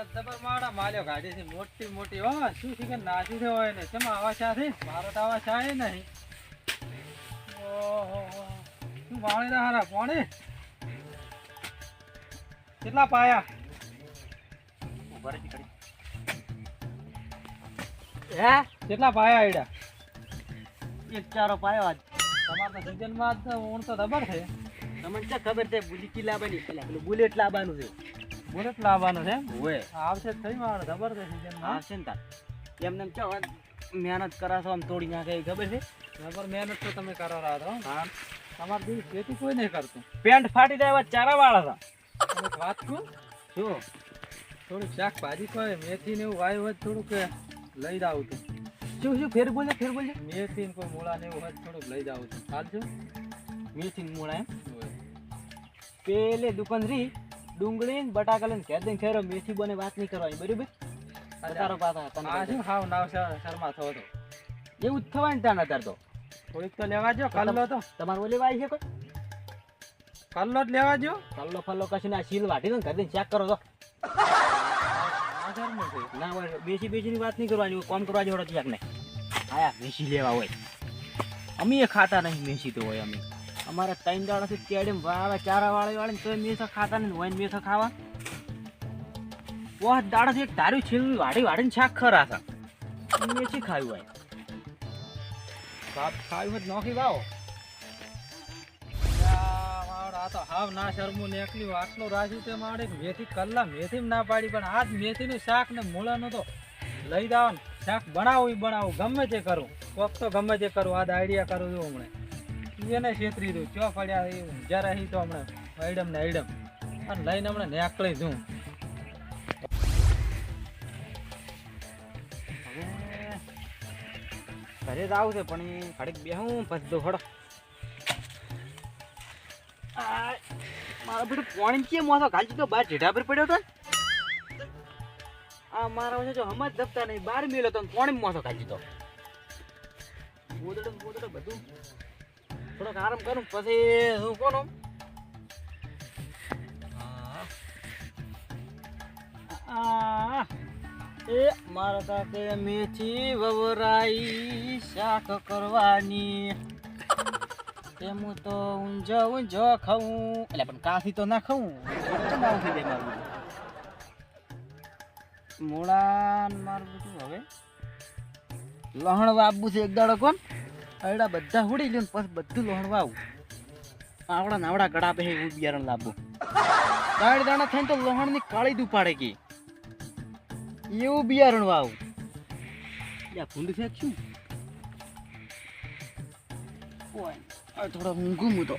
એક જબર માડા માલ્યો ગાડી છે મોટી મોટી. હો શું છે કે નાસી છે હોય ને? કેમ આવા ચા છે? મારો તો આવા ચા નહીં. ઓહો શું વાણી ના હારા પાણી? કેટલા પાયા? હે? કેટલા પાયા આઈડા એક ચારો પાયો આજ. તમારા સિઝનમાં તો ઊણ તો ખબર છે. તમને ક્યાં ખબર છે બુલેટ લાવવાની એટલે પેલું બુલેટ લાવવાનું છે. બુલેટ લાવવાનું છે હોય આવશે થઈ મારે ખબર છે સિઝન આવશે ને તાર. એમને એમ કેવો મહેનત કરાશો આમ તોડી નાખે એ ખબર છે? ખબર મહેનત તો તમે કરો રહ્યા છો હા? તમારે દિલ ખેતી કોઈ નહીં કરતું. પેન્ટ ફાટી જાય ચારા વાળા હતા. વાત થોડું શું? થોડુંક શાકભાજી કોઈ મેથી ને એવું આવ્યું હોય થોડુંક લઈ જાવ તું શું શું ફેર બોલે ફેર બોલે મેથી ને કોઈ મૂળા ને એવું હોય થોડુંક લઈ જાવ તું ચાલજો મેથી ને મૂળા એમ? પેલે દુકાન રી ડુંગળી ને બટાકા લઈને ઘેર દઈને ખેરો મેથી બને વાત નહીં કરવાની બરોબર? તારો પાછા તને આ શું હાવ નાવ શર્મા થયો તો? એવું જ થવાય ને ત્યાં અત્યારે તો. થોડીક તો લેવા જો કલ્લો તો. તમારે ઓલી વાય છે કોઈ? કલ્લો જ લેવા જો કલ્લો ફલ્લો કશું ના સીલ વાટી ને ઘર દઈને ચેક કરો તો. ના હોય બેસી બેસીની વાત નહીં કરવાની કોમ કરવા જેવડો ચેક ને. આયા મેસી લેવા હોય. અમે ખાતા નહીં મેસી તો હોય અમે. અમારે ત્રણ દાડાથી કેડીમ વાવે ચારા વાળી વાળી તો મીઠો ખાતા નહીં હોય મીઠો ખાવા. વાહ દાડાથી એક તારું છીલવી વાડી વાડીને શાક ખરા હતા મેથી ખાયું હોય? બાપ ખાવી હોય નોખી વાવો. આ તો હાવ ના શરમું નીકળ્યું. આટલું રાખ્યું તે મારે મેથી કલ્લા મેથી ના પાડી પણ આજ મેથીનું શાક ને મૂળાનું તો લઈ જાવ ને. શાક બનાવું બનાવું ગમે તે કરું. કોક તો ગમે તે કરું આજ આઈડિયા કરું છું હમણાં. એને છેતરી દઉં. ચો પડ્યા એ જરા હી તો હમણાં આઈડમ ને આઈડમ. અને લઈને હમણાં નેકળી દઉં. ઘરે જ આવશે પણ એ ઘડીક બેહું, પછી તો હડો. મારો બેટો પાણી કેમ મોસો? ઘાલજી તો બહાર જેઠા પર પડ્યો હતો આ મારા વચ્ચે જો હમત દબતા નહીં, બાર મેલો તો પાણી મોસો ઘાલજી તો. બધું. થોડોક આરામ કરું પછી હું કોનો એ મારા સાથે મેથી વવરાઈ શાક કરવાની. એમ તો ઊંઝો ઊંઝો ખાઉં. એટલે પણ કાફી તો ના ખાઉં. આવું થઈ મારું બધું? હવે. લહણ વાવવું છે એક દાડો કોણ? અરડા બધા હુડી લ્યો પછી બધું લોહણવા આવું આવડા નાવડા ગળા પે એવું બિયારણ લાવો દાડ દાણા થઈને તો લોહણની કાળી દુપાડે કે એવું બિયારણ વાવ યા ભૂંડ ફેંકશું થોડો ઊંઘું હું તો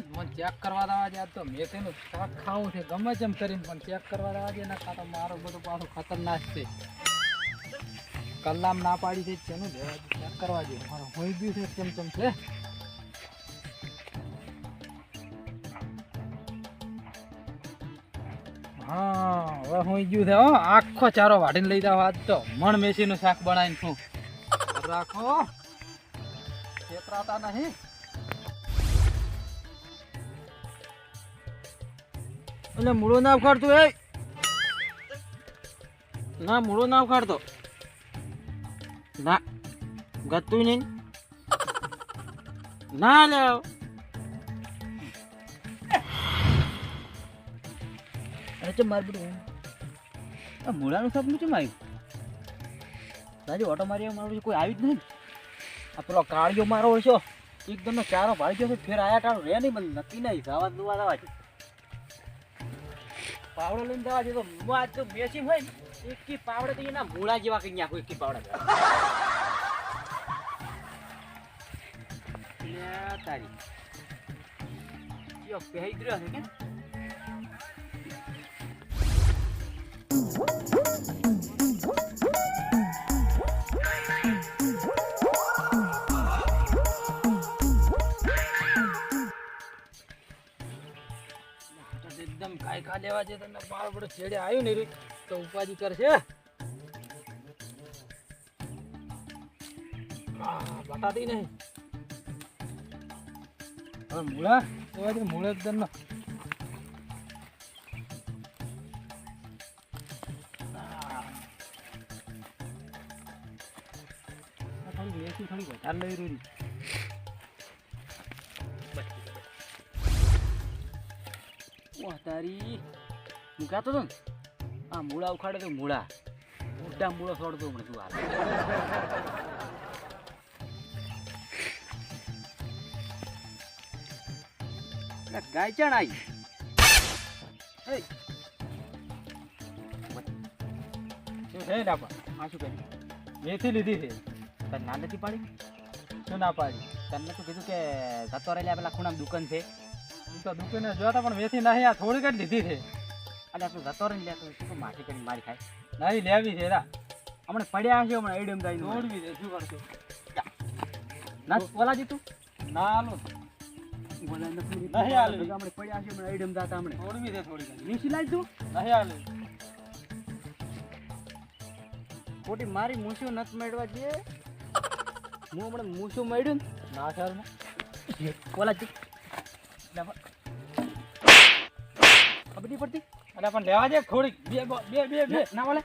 છે મને ચેક કરવા દેવા તો મેથીનું શાક ખાવું છે, ગમે તેમ કરીને પણ ચેક કરવા દેવા દે ના ખાતો મારો બધું પાછું ખતરનાક છે. કલામ ના પાડી છે, તેનું ચેક કરવા જોઈએ મારો હોય બી છે કેમ કેમ છે. હા, હવે હું ગયું છે આખો ચારો વાટીને લઈ જાવ તો. મણ મેસીનું શાક બનાવીને શું રાખો. છેતરાતા નહીં. એટલે મૂળો ના ઉખાડતો, એ. ના, મૂળો ના ઉખાડતો. ના ગતું નહીં. ના, લે. અરે માર બધું આ મૂળાનું સપનું ચમ આવ્યું? રાજુ ઓટો મારી મારું કોઈ આવ્યું જ નહીં આ પેલો કાળિયો મારો છો એકદમ ચારો ભાળી ગયો છે, ફેર આયા ટાળો. રે નહીં, મને નક્કી નહીં. જવા દુવા દવા છે. પાવડો લઈને જવા દે તો હું આજ તો મેસી હોય ને, એકી પાવડે તો એના મૂળા જેવા કઈ નાખો, એકી પાવડા તારી. યો પહેરી ગયો હે કે એકદમ કાંઈ લેવા જે તને બાળ બડો છેડે આવ્યું ને તો ઉપાધિ કરશે. બટાતી નહીં. હવે મૂળા, તો જ મૂળે દન થોડી વધારે લઈ રહી તારી. હું કહેતો હતો ને, આ મૂળા ઉખાડે તો મૂળા. મોટા મૂળો છોડતો હમણાં તું હાલ. ગાય ચણ આવી છે ના પણ આ શું કહ્યું મેથી લીધી છે. તને ના નથી પાડી? શું ના પાડી? તમને શું કીધું કે જતો રહેલા પેલા ખૂણામાં દુકાન છે. હું તો દુકાને જોતા પણ મેથી નહીં આ થોડીક જ લીધી છે. અને આપણે જતો રહીને લેતો શું માટી કરીને મારી ખાય? નહીં લેવી છે રા. હમણાં પડ્યા છે હમણાં એડમ દાઈ દોડવી છે શું કરશું? ના ઓલા જીતું ના નથી. નહીં. હમણાં પડ્યા હમણાં એડમ દાતા હમણાં. દોડવી છે થોડીક નીચી લાવી તું. નહીં ખોટી મારી મૂછું નથી મેળવા દે. હું હમણાં મૂછું મળ્યું ને. શર્મા ઓલા પડતી અરે પણ લેવા દે થોડીક. બે બે બે બે ના બોલે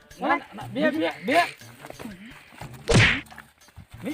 બે બે બે. બે